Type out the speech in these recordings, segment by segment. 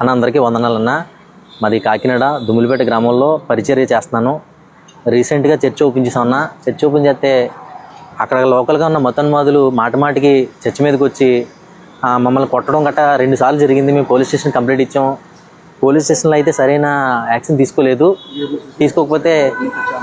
అన్న అందరికీ వందనాలన్న. మాది కాకినాడ దుమ్ములపేట గ్రామంలో పరిచర్య చేస్తున్నాను. రీసెంట్గా చర్చ్ ఓపెన్ చేసాం అన్న. చర్చ్ ఓపెన్ చేస్తే అక్కడ లోకల్గా ఉన్న మతన్మాదులు మాట మాటికి చర్చ్ మీదకి వచ్చి మమ్మల్ని కొట్టడం గట్రా రెండు సార్లు జరిగింది. మేము పోలీస్ స్టేషన్ కంప్లైంట్ ఇచ్చాం. పోలీస్ స్టేషన్లో అయితే సరైన యాక్షన్ తీసుకోలేదు. తీసుకోకపోతే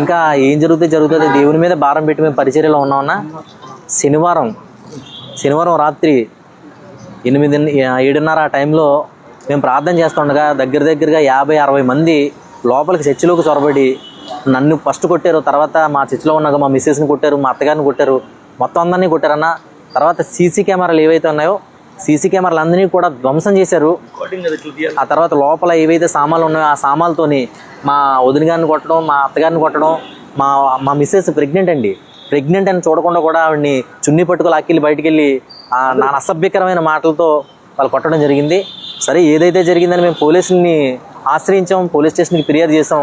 ఇంకా ఏం జరుగుతుంది జరుగుతుంది? దేవుని మీద భారం పెట్టి మేము పరిచర్యలో ఉన్నామన్న శనివారం శనివారం రాత్రి ఎనిమిది ఏడున్నర ఆ టైంలో మేము ప్రార్థన చేస్తుండగా దగ్గర దగ్గరగా యాభై అరవై మంది లోపలికి చర్చిలోకి చొరబడి నన్ను ఫస్ట్ కొట్టారు తర్వాత మా చర్చిలో ఉన్నాక మా మిస్సెస్ని కొట్టారు మా అత్తగారిని కొట్టారు మొత్తం అందరినీ కొట్టారన్న. తర్వాత సీసీ కెమెరాలు ఏవైతే ఉన్నాయో సీసీ కెమెరాలు అందరినీ కూడా ధ్వంసం చేశారు. ఆ తర్వాత లోపల ఏవైతే సామాన్లు ఉన్నాయో ఆ సామాన్లతోని మా వదిన గారిని కొట్టడం మా అత్తగారిని కొట్టడం మా మా మిస్సెస్ ప్రెగ్నెంట్ అండి. ప్రెగ్నెంట్ అని చూడకుండా కూడా ఆవిడ్ని చున్ని పట్టుకుని లాక్కెళ్ళి బయటికి వెళ్ళి ఆ నా అసభ్యకరమైన మాటలతో వాళ్ళు కొట్టడం జరిగింది. సరే ఏదైతే జరిగిందని మేము పోలీసుని ఆశ్రయించాం పోలీస్ స్టేషన్కి ఫిర్యాదు చేసాం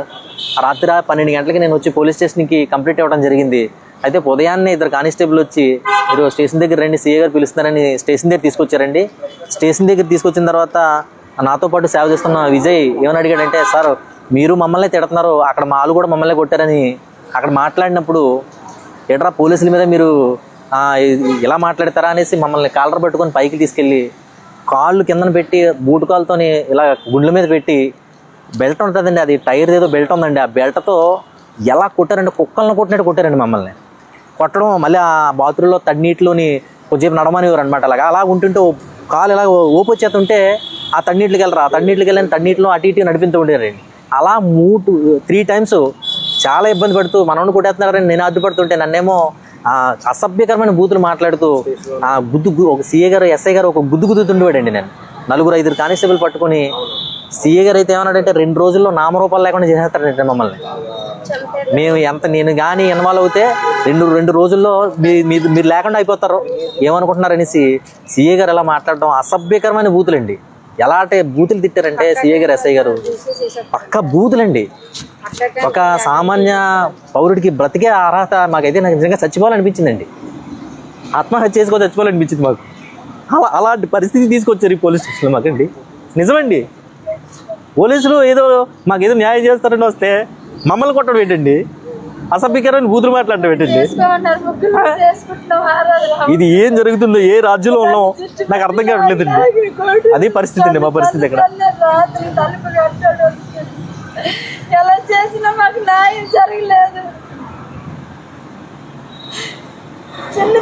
రాత్రి పన్నెండు గంటలకి నేను వచ్చి పోలీస్ స్టేషన్కి కంప్లీట్ అవ్వడం జరిగింది. అయితే ఉదయాన్నే ఇద్దరు కానిస్టేబుల్ వచ్చి మీరు స్టేషన్ దగ్గర రండి సీఏ గారు పిలుస్తున్నారని స్టేషన్ దగ్గర తీసుకొచ్చారండి. స్టేషన్ దగ్గర తీసుకొచ్చిన తర్వాత నాతో పాటు సేవ చేస్తున్న విజయ్ ఏమని అడిగాడంటే సార్ మీరు మమ్మల్ని తిడుతున్నారు అక్కడ మా వాళ్ళు కూడా మమ్మల్ని కొట్టారని అక్కడ మాట్లాడినప్పుడు ఎడరా పోలీసుల మీద మీరు ఇలా మాట్లాడతారా అనేసి మమ్మల్ని కాలర్ పట్టుకొని పైకి తీసుకెళ్ళి కాళ్ళు కిందన పెట్టి బూటు కాళ్ళతోని ఇలా గుండ్ల మీద పెట్టి బెల్ట్ ఉంటుందండి అది టైర్ ఏదో బెల్ట్ ఉందండి. ఆ బెల్ట్తో ఎలా కొట్టారండి కుక్కలను కొట్టినట్టు కొట్టారండి మమ్మల్ని. కొట్టడం మళ్ళీ ఆ బాత్రూంలో తన్నీటిలోని కొద్దిసేపు నడమనివారు అనమాట అలాగా. అలా ఉంటుంటే కాలు ఇలా ఓపు వచ్చేస్తుంటే ఆ తన్నీటికి వెళ్ళరు ఆ తన్నీటికి వెళ్ళని తన్నీటిలో అటు ఇటు నడిపిస్తూ ఉండేరండి అలా మూడు త్రీ టైమ్స్ చాలా ఇబ్బంది పడుతూ మనల్ని కొట్టేస్తున్నారని నేను అడ్డుపడుతుంటే నన్నేమో అసభ్యకరమైన బూతులు మాట్లాడుతూ ఆ గుద్దు గు- ఒక సీఏ గారు ఎస్ఐ గారు ఒక గుద్దు గుద్దుతుండేవాడండి నేను. నలుగురు ఐదుగురు కానిస్టేబుల్ పట్టుకొని సీఏ గారు అయితే ఏమన్నాడంటే రెండు రోజుల్లో నామరూపాలు లేకుండా చేసేస్తారంటే మమ్మల్ని. మేము ఎంత నేను కానీ ఇన్వాల్వ్ అవుతే రెండు రెండు రోజుల్లో మీ మీరు మీరు లేకుండా అయిపోతారు. ఏమనుకుంటున్నారనేసి సీఏ గారు ఎలా మాట్లాడడం అసభ్యకరమైన బూతులండి. ఎలా అంటే బూతులు తిట్టారంటే సీఏ గారు ఎస్ఐ గారు? పక్క బూతులండి. ఒక సామాన్య పౌరుడికి బ్రతికే అర్హత మాకైతే నాకు నిజంగా చచ్చిపోవాలనిపించిందండి. ఆత్మహత్య చేసుకో చచ్చిపోవాలనిపించింది మాకు. అలా అలాంటి పరిస్థితి తీసుకొచ్చారు ఈ పోలీస్ స్టేషన్లో మాకండి. నిజమండి. పోలీసులు ఏదో మాకు ఏదో న్యాయం చేస్తారని వస్తే మమ్మల్ని కొట్టడం ఏంటండి? అసభ్యకరమైన బూతులు చేసుకుంటున్నాం ఆరాధన ఇది ఏం జరుగుతుందో ఏ రాజ్యంలో ఉన్నాం నాకు అర్థం కావట్లేదండి అదే పరిస్థితి అండి మా పరిస్థితి ఇక్కడ. రాత్రి తలుపు కట్టాడు ఎలా చేసినా మాకు న్యాయం జరగలేదు. చిన్న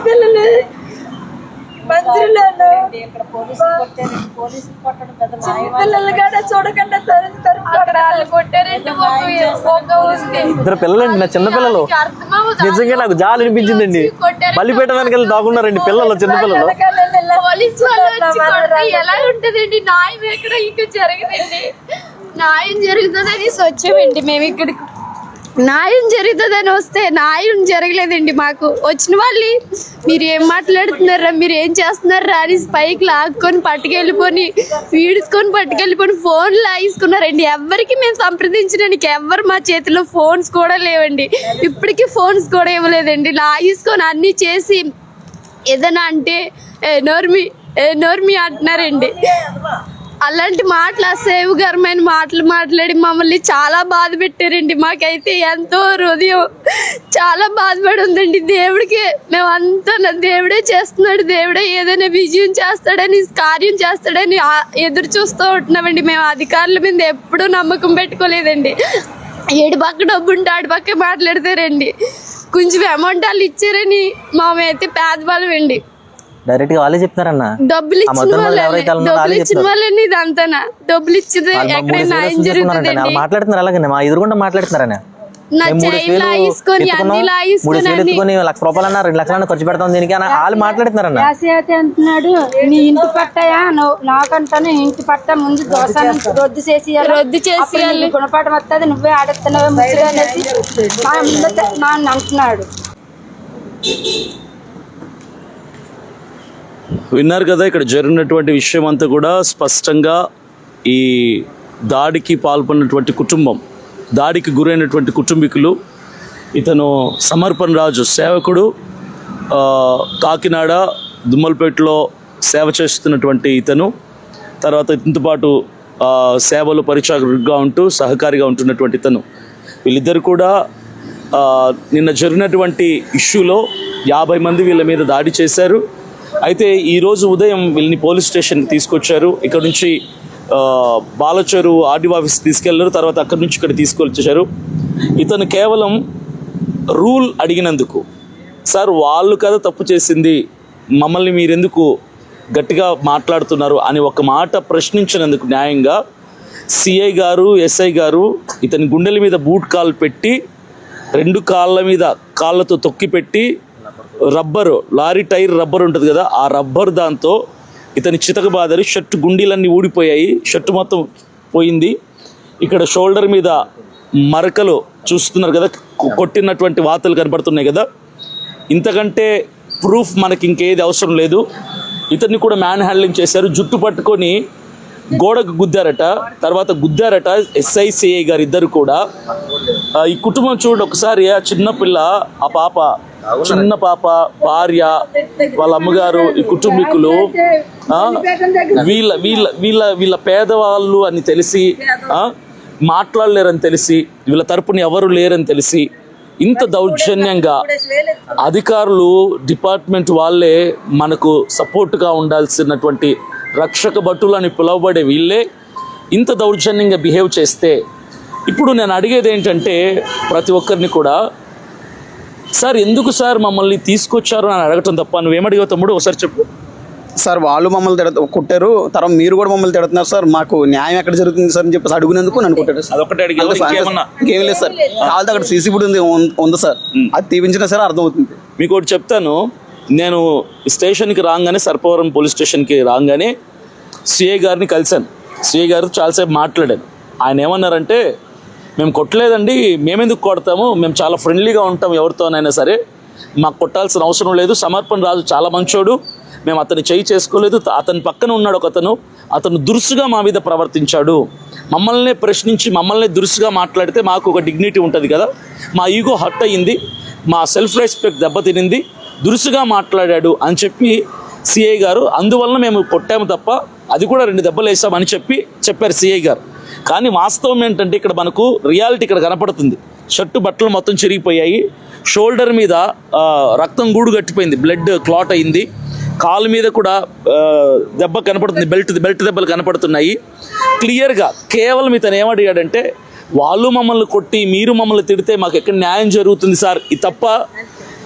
ఇద్దరు పిల్లలండి నా చిన్న పిల్లలు. నిజంగా నాకు జాలి అనిపించిందండి. బలిపేట వెనకాల దాగున్నారండి పిల్లలు చిన్న పిల్లలు. పోలీసు వాళ్ళు వచ్చి కొడితే ఎలా ఉంటదండి? న్యాయం ఎక్కడ? ఇంకా జరగదండి. న్యాయం జరుగుతుందని వచ్చామండి మేము ఇక్కడికి న్యాయం జరుగుతుందని వస్తే న్యాయం జరగలేదండి మాకు. వచ్చిన వాళ్ళు మీరు ఏం మాట్లాడుతున్నారా మీరు ఏం చేస్తున్నారా అని పైకి లాక్కొని పట్టుకెళ్ళిపోని వీడుకొని పట్టుకెళ్ళిపోని ఫోన్ లాగేసుకున్నారండి ఎవరికి మేము సంప్రదించడానికి ఎవ్వరు మా చేతిలో ఫోన్స్ కూడా లేవండి. ఇప్పటికీ ఫోన్స్ కూడా ఇవ్వలేదండి. లాగేసుకొని అన్నీ చేసి ఏదైనా అంటే ఏ నోర్మి ఏ నోర్మి అంటున్నారండి. అలాంటి మాటలు అసేవకరమైన మాటలు మాట్లాడి మమ్మల్ని చాలా బాధ పెట్టారండి. మాకైతే ఎంతో హృదయం. చాలా బాధపడి ఉందండి. దేవుడికి మేమంతా నా దేవుడే చేస్తున్నాడు. దేవుడే ఏదైనా విజయం చేస్తాడని కార్యం చేస్తాడని ఎదురు చూస్తూ ఉంటున్నామండి. మేము అధికారుల మీద ఎప్పుడూ నమ్మకం పెట్టుకోలేదండి. ఏడు పక్క డబ్బు ఉంటే ఆడి పక్క మాట్లాడతారండి. కొంచెం అమౌంట్ వాళ్ళు ఇచ్చారని మేమైతే పేదవాళ్ళం అండి డైరెక్ట్గా వాళ్ళే చెప్తున్నారన్న. డబ్బులు ఇచ్చిన డబ్బులు ఇచ్చిన. వాళ్ళని ఇదంతానా? డబ్బులు ఇచ్చేది ఎక్కడైనా మాట్లాడుతున్నారు అలాగే మా ఎదురుగుండా మాట్లాడుతున్నారని. లక్ష రూపాయలు అన్న రెండు లక్షలు ఖర్చు పెడతాం దీనికి అని వాళ్ళు మాట్లాడుతున్నారన్న. అయితే అంటున్నాడు నీ ఇంటి పట్టయా? నాకంటాను ఇంటి పట్ట ముందు దోశ నుంచి రద్దు చేసి రద్దు చేసి గుణపాఠం వస్తుంది నువ్వే ఆడుతున్నావే అంటున్నాడు. విన్నారు కదా ఇక్కడ జరిగినటువంటి విషయం అంతా కూడా స్పష్టంగా ఈ దాడికి పాల్పడినటువంటి కుటుంబం దాడికి గురైనటువంటి కుటుంబీకులు ఇతను సమర్పణ రాజు సేవకుడు కాకినాడ దుమ్మలపేటలో సేవ చేస్తున్నటువంటి ఇతను తర్వాత ఇతనితో పాటు సేవలు పరిచారకుడిగా ఉంటూ సహకారిగా ఉంటున్నటువంటి ఇతను. వీళ్ళిద్దరు కూడా నిన్న జరిగినటువంటి ఇష్యూలో యాభై మంది వీళ్ళ మీద దాడి చేశారు. అయితే ఈరోజు ఉదయం వీళ్ళని పోలీస్ స్టేషన్ తీసుకొచ్చారు. ఇక్కడ నుంచి బాలచరు బాలచెరు ఆర్డీఓ ఆఫీస్ తీసుకెళ్ళారు. తర్వాత అక్కడి నుంచి ఇక్కడ తీసుకొచ్చారు ఇతను కేవలం రూల్ అడిగినందుకు సార్ వాళ్ళు కదా తప్పు చేసింది మమ్మల్ని మీరెందుకు గట్టిగా మాట్లాడుతున్నారు? అని ఒక మాట ప్రశ్నించినందుకు న్యాయంగా సిఐ గారు ఎస్ఐ గారు ఇతని గుండెల మీద బూట్ కాల్ పెట్టి రెండు కాళ్ళ మీద కాళ్ళతో తొక్కి పెట్టి రబ్బరు లారీ టైర్ రబ్బర్ ఉంటుంది కదా ఆ రబ్బర్ దాంతో ఇతని చితక బాధలు షర్ట్ గుండీలన్నీ ఊడిపోయాయి షర్ట్ మొత్తం పోయింది. ఇక్కడ షోల్డర్ మీద మరకలు చూస్తున్నారు కదా కొట్టినటువంటి వాతలు కనబడుతున్నాయి కదా. ఇంతకంటే ప్రూఫ్ మనకి ఇంకేది అవసరం లేదు. ఇతన్ని కూడా మ్యాన్ హ్యాండ్లింగ్ చేశారు జుట్టు పట్టుకొని గోడకు గుద్దారట తర్వాత గుద్దారట ఎస్ఐసిఐ గారు ఇద్దరు కూడా ఈ కుటుంబం చూడండి ఒకసారి ఆ చిన్న పిల్ల ఆ పాప చిన్న పాప భార్య వాళ్ళ అమ్మగారు ఈ కుటుంబీకులు వీళ్ళ వీళ్ళ వీళ్ళ వీళ్ళ పేదవాళ్ళు అని తెలిసి మాట్లాడలేరని తెలిసి వీళ్ళ తరపున ఎవరు లేరని తెలిసి ఇంత దౌర్జన్యంగా అధికారులు డిపార్ట్మెంట్ వాళ్ళే మనకు సపోర్ట్గా ఉండాల్సినటువంటి రక్షక భటులు అని పిలువబడే వీళ్ళే ఇంత దౌర్జన్యంగా బిహేవ్ చేస్తే ఇప్పుడు నేను అడిగేది ఏంటంటే ప్రతి ఒక్కరిని కూడా సార్ ఎందుకు సార్ మమ్మల్ని తీసుకొచ్చారు? అని అడగటం తప్ప నువ్వేమడిగావు తమ్ముడు? ఒకసారి చెప్పు. సార్ వాళ్ళు మమ్మల్ని తిడ కొట్టారు. తర్వాత మీరు కూడా మమ్మల్ని తిడుతున్నారు సార్. మాకు న్యాయం ఎక్కడ జరుగుతుంది సార్? అని చెప్పేసి అడిగినందుకు నన్ను కొట్టారు సార్. అదొకటి ఇంకేమన్నా ఇంకేం లేదు సార్. కావాలి అక్కడ సీసీ ఉంది ఉంది సార్. అది తీపించినా సరే అర్థమవుతుంది. మీకు ఒకటి చెప్తాను. నేను స్టేషన్కి రాగానే సర్పవరం పోలీస్ స్టేషన్కి రాగానే సిఐ గారిని కలిశాను. సిఐ గారు చాలాసేపు మాట్లాడాను ఆయన ఏమన్నారంటే మేము కొట్టలేదండి మేమెందుకు కొడతాము మేము చాలా ఫ్రెండ్లీగా ఉంటాం ఎవరితోనైనా సరే. మాకు కొట్టాల్సిన అవసరం లేదు సమర్పణ రాజు చాలా మంచోడు మేము అతని చేయి చేసుకోలేదు అతని పక్కన ఉన్నాడు ఒక అతను అతను దురుసుగా మా మీద ప్రవర్తించాడు. మమ్మల్ని ప్రశ్నించి మమ్మల్ని దురుసుగా మాట్లాడితే మాకు ఒక డిగ్నిటీ ఉంటుంది కదా మా ఈగో హర్ట్ అయ్యింది మా సెల్ఫ్ రెస్పెక్ట్ దెబ్బతినింది దురుసుగా మాట్లాడాడు అని చెప్పి సిఐ గారు. అందువలన మేము కొట్టాము తప్ప అది కూడా రెండు దెబ్బలు వేసామని చెప్పి చెప్పారు సిఐ గారు. కానీ వాస్తవం ఏంటంటే ఇక్కడ మనకు రియాలిటీ ఇక్కడ కనపడుతుంది. షర్టు బట్టలు మొత్తం చిరిగిపోయాయి. షోల్డర్ మీద రక్తం గూడు కట్టిపోయింది బ్లడ్ క్లాట్ అయింది. కాలు మీద కూడా దెబ్బ కనపడుతుంది. బెల్ట్ బెల్ట్ దెబ్బలు కనపడుతున్నాయి. క్లియర్గా కేవలం ఇతను ఏమడిగాడంటే వాళ్ళు మమ్మల్ని కొట్టి మీరు మమ్మల్ని తిడితే మాకు ఎక్కడ న్యాయం జరుగుతుంది సార్? ఇది తప్ప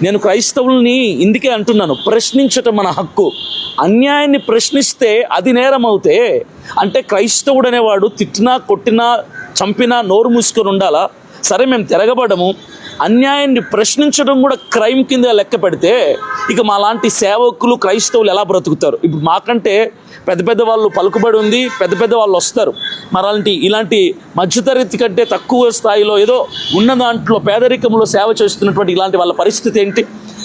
నేను క్రైస్తవుల్ని ఇందుకే అంటున్నాను. ప్రశ్నించటం మన హక్కు. అన్యాయాన్ని ప్రశ్నిస్తే అది నేరం అవుతే అంటే క్రైస్తవుడు అనేవాడు తిట్టినా కొట్టినా చంపినా నోరు మూసుకొని ఉండాలా? సరే మేము తిరగబడము. అన్యాయాన్ని ప్రశ్నించడం కూడా క్రైమ్ కింద లెక్క పెడితే ఇక మా లాంటి సేవకులు క్రైస్తవులు ఎలా బ్రతుకుతారు? ఇప్పుడు మాకంటే పెద్ద పెద్ద వాళ్ళు పలుకుబడి ఉంది పెద్ద పెద్ద వాళ్ళు వస్తారు. మరలాంటి ఇలాంటి మధ్యతరగతి కంటే తక్కువ స్థాయిలో ఏదో ఉన్న దాంట్లో పేదరికంలో సేవ చేస్తున్నటువంటి ఇలాంటి వాళ్ళ పరిస్థితి ఏంటి?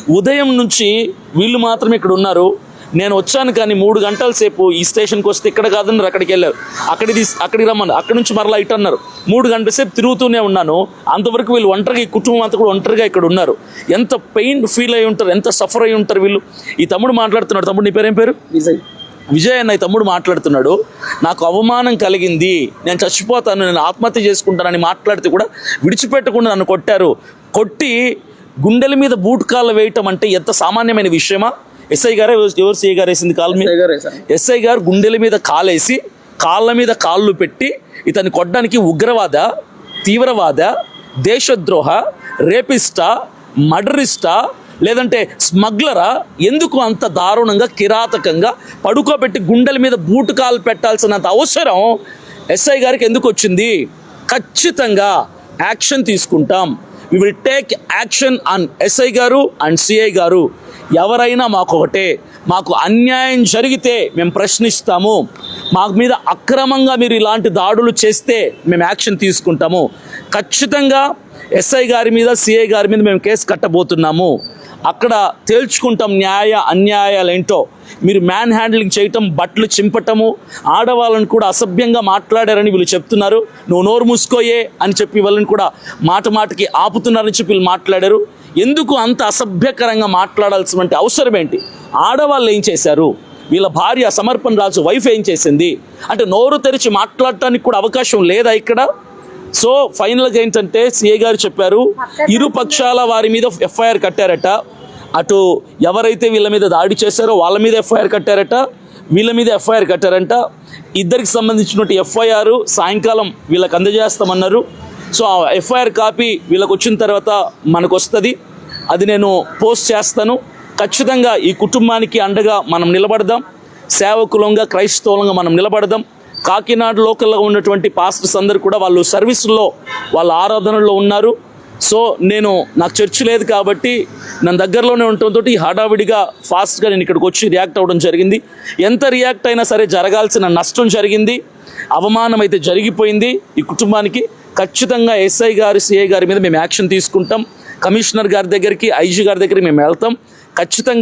ఉదయం నుంచి వీళ్ళు మాత్రమే ఇక్కడ ఉన్నారు. నేను వచ్చాను కానీ మూడు గంటల సేపు ఈ స్టేషన్కి వస్తే ఇక్కడ కాదన్నారు అక్కడికి వెళ్ళారు. అక్కడికి తీసి అక్కడికి రమ్మన్నారు. అక్కడి నుంచి మరలా ఇటు అన్నారు. మూడు గంటల సేపు తిరుగుతూనే ఉన్నాను. అంతవరకు వీళ్ళు ఒంటరిగా ఈ కుటుంబం అంతా కూడా ఒంటరిగా ఇక్కడ ఉన్నారు. ఎంత పెయిన్ ఫీల్ అయి ఉంటారు ఎంత సఫర్ అయి ఉంటారు వీళ్ళు? ఈ తమ్ముడు మాట్లాడుతున్నాడు. తమ్ముడు నీ పేరేం పేరు? విజయ్. విజయ్ అన్న ఈ తమ్ముడు మాట్లాడుతున్నాడు. నాకు అవమానం కలిగింది. నేను చచ్చిపోతాను నేను ఆత్మహత్య చేసుకుంటానని మాట్లాడితే కూడా విడిచిపెట్టకుండా నన్ను కొట్టారు. కొట్టి గుండెల మీద బూట్ కాళ్ళు వేయటం అంటే ఎంత సామాన్యమైన విషయమా? ఎస్ఐ గారే ఎవరు సిఐ గారు వేసింది కాలు మీద ఎస్ఐ గారు గుండెల మీద కాలేసి కాళ్ళ మీద కాళ్ళు పెట్టి ఇతన్ని కొట్టడానికి ఉగ్రవాద తీవ్రవాద దేశద్రోహ రేపిస్టా మర్డరిస్టా లేదంటే స్మగ్లరా ఎందుకు అంత దారుణంగా కిరాతకంగా పడుకోబెట్టి గుండెల మీద బూటు కాలు పెట్టాల్సినంత అవసరం ఎస్ఐ గారికి ఎందుకు వచ్చింది? ఖచ్చితంగా యాక్షన్ తీసుకుంటాం. We will take action on SI గారు అండ్ సిఐ గారు. ఎవరైనా మాకు ఒకటే. మాకు అన్యాయం జరిగితే మేము ప్రశ్నిస్తాము. మాకు మీద అక్రమంగా మీరు ఇలాంటి దాడులు చేస్తే మేము యాక్షన్ తీసుకుంటాము. ఖచ్చితంగా ఎస్ఐ గారి మీద సిఐ గారి మీద మేము కేసు కట్టబోతున్నాము. అక్కడ తేల్చుకుంటాం న్యాయ అన్యాయాలు ఏంటో మీరు మ్యాన్ హ్యాండ్లింగ్ చేయటం బట్టలు చింపటము ఆడవాళ్ళని కూడా అసభ్యంగా మాట్లాడారని వీళ్ళు చెప్తున్నారు. నువ్వు నోరు మూసుకోయే అని చెప్పి వాళ్ళని కూడా మాట మాటకి ఆపుతున్నారని చెప్పి వీళ్ళు మాట్లాడారు. ఎందుకు అంత అసభ్యకరంగా మాట్లాడాల్సినటువంటి అవసరం ఏంటి? ఆడవాళ్ళు ఏం చేశారు? వీళ్ళ భార్య సమర్పణ రాజు వైఫ్ ఏం చేసింది? అంటే నోరు తెరిచి మాట్లాడటానికి కూడా అవకాశం లేదా ఇక్కడ? సో ఫైనల్గా ఏంటంటే సిఏ గారు చెప్పారు ఇరు పక్షాల వారి మీద ఎఫ్ఐఆర్ కట్టారట. అటు ఎవరైతే వీళ్ళ మీద దాడి చేశారో వాళ్ళ మీద ఎఫ్ఐఆర్ కట్టారట వీళ్ళ మీద ఎఫ్ఐఆర్ కట్టారంట. ఇద్దరికి సంబంధించినటువంటి ఎఫ్ఐఆర్ సాయంకాలం వీళ్ళకి అందజేస్తామన్నారు. సో ఆ ఎఫ్ఐఆర్ కాపీ వీళ్ళకి వచ్చిన తర్వాత మనకు వస్తుంది అది నేను పోస్ట్ చేస్తాను. ఖచ్చితంగా ఈ కుటుంబానికి అండగా మనం నిలబడదాం. సేవకులంగా క్రైస్తవులంగా మనం నిలబడదాం. కాకినాడ లోకల్లో ఉన్నటువంటి పాస్టర్స్ అందరు కూడా వాళ్ళు సర్వీసుల్లో వాళ్ళ ఆరాధనలో ఉన్నారు. సో నేను నాకు చర్చ్ లేదు కాబట్టి నన్ను దగ్గరలోనే ఉండటంతో ఈ హడావిడిగా ఫాస్ట్గా నేను ఇక్కడికి వచ్చి రియాక్ట్ అవ్వడం జరిగింది. ఎంత రియాక్ట్ అయినా సరే జరగాల్సిన నష్టం జరిగింది. అవమానం అయితే జరిగిపోయింది ఈ కుటుంబానికి. ఖచ్చితంగా ఎస్ఐ గారి సిఐ గారి మీద మేము యాక్షన్ తీసుకుంటాం. కమిషనర్ గారి దగ్గరికి ఐజీ గారి దగ్గరికి మేము వెళ్తాం. ఖచ్చితంగా